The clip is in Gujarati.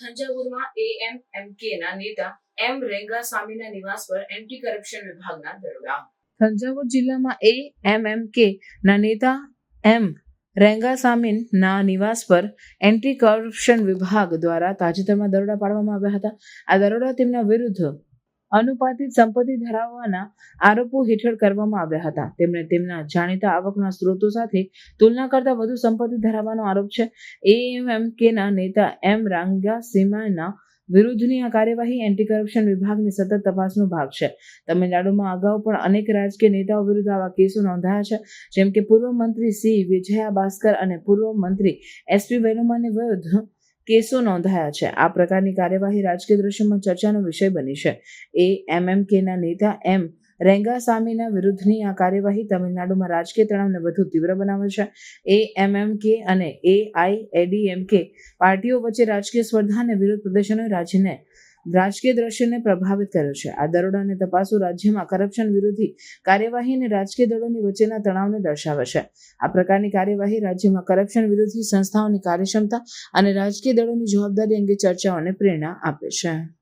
થંજાવુરમાં એએમએમકે ના નેતા એમ રેંગાસ્વામીના નિવાસ પર એન્ટી કરપ્શન વિભાગના દરોડા. થંજાવુર જિલ્લામાં એ એમએમકે ના નેતા એમ રેંગાસામીન ના નિવાસ પર એન્ટી કરપ્શન વિભાગ દ્વારા તાજેતરમાં દરોડા પાડવામાં આવ્યા હતા. આ દરોડા તેમના વિરુદ્ધ અનુપાતિત સંપત્તિ ધરાવવાના આરોપો હેઠળ કરવામાં આવ્યા હતા. તેમણે તેમના જાણીતા આવકના સ્ત્રોતો સાથે તુલના કરતા વધુ સંપત્તિ ધરાવવાનો આરોપ છે. એએમએમકેના નેતા એમ રાંગા સીમાના વિરુદ્ધની આ કાર્યવાહી એન્ટી કરપ્શન વિભાગની સતત તપાસનો ભાગ છે. તમિલનાડુમાં અગાઉ પણ અનેક રાજકીય નેતાઓ વિરુદ્ધ આવા કેસો નોંધાયા છે. જેમ કે પૂર્વ મંત્રી સી. વિજયા ભાસ્કર અને પૂર્વ મંત્રી એસપી વેણુમાની વિરુદ્ધ કેસો નોંધાયા છે. આ પ્રકારની કાર્યવાહી રાજકીય દ્રશ્યમાં ચર્ચાનો વિષય બની છે. એ એમએમકેના નેતા એમ રેંગાસામીના વિરુદ્ધની આ કાર્યવાહી તમિલનાડુમાં રાજકીય તણાવને વધુ તીવ્ર બનાવે છે. એ એમએમકે અને એઆઈએડીએમકે પાર્ટીઓ વચ્ચે રાજકીય સ્પર્ધા અને વિરોધ પ્રદર્શનોએ રાજ્યને રાજકીય દ્રશ્યને પ્રભાવિત કર્યો છે. આ દરોડા અને તપાસો રાજ્યમાં કરપ્શન વિરોધી કાર્યવાહી અને રાજકીય દળોની વચ્ચેના તણાવને દર્શાવે છે. આ પ્રકારની કાર્યવાહી રાજ્યમાં કરપ્શન વિરોધી સંસ્થાઓની કાર્યક્ષમતા અને રાજકીય દળોની જવાબદારી અંગે ચર્ચાઓને પ્રેરણા આપે છે.